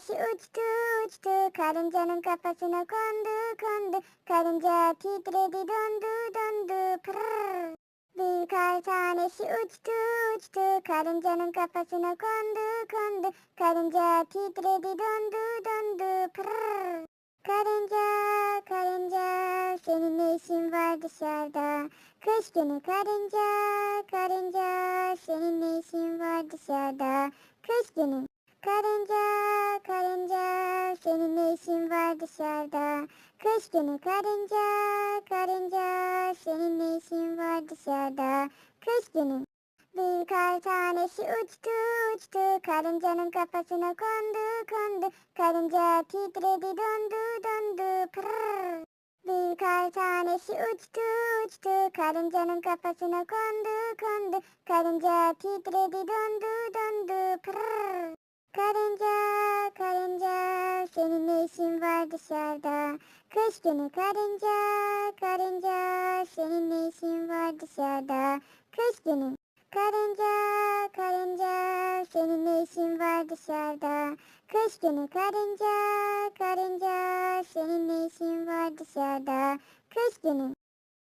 tanesi uçtu uçtu. Karıncanın kafasına kondu kondu. Karınca titredi dondu dondu. Pırr. Bir kar tanesi uçtu uçtu. Karıncanın kafasına kondu kondu. Karınca titredi dondu dondu. Pırr. Karınca karınca senin ne işin var dışarıda? Kış günü karınca karınca senin ne işin var dışarıda? Kış günü dışarıda Kış günü karınca karınca senin ne işin var dışarıda Kış günü bir kar tanesi uçtu uçtu. Karıncanın kafasına kondu kondu. Karınca titredi dondu dondu. Pırr. Bir kar tanesi uçtu uçtu. Karıncanın kafasına kondu kondu. Karınca titredi dondu dondu. Pırr. Karınca karınca senin ne işin dışarıda Kış günü karınca karınca senin ne işin var dışarıda Kış günü Karınca, karınca, senin ne işin var dışarıda? Kış günü karınca, karınca, senin ne işin var dışarıda? Kış günü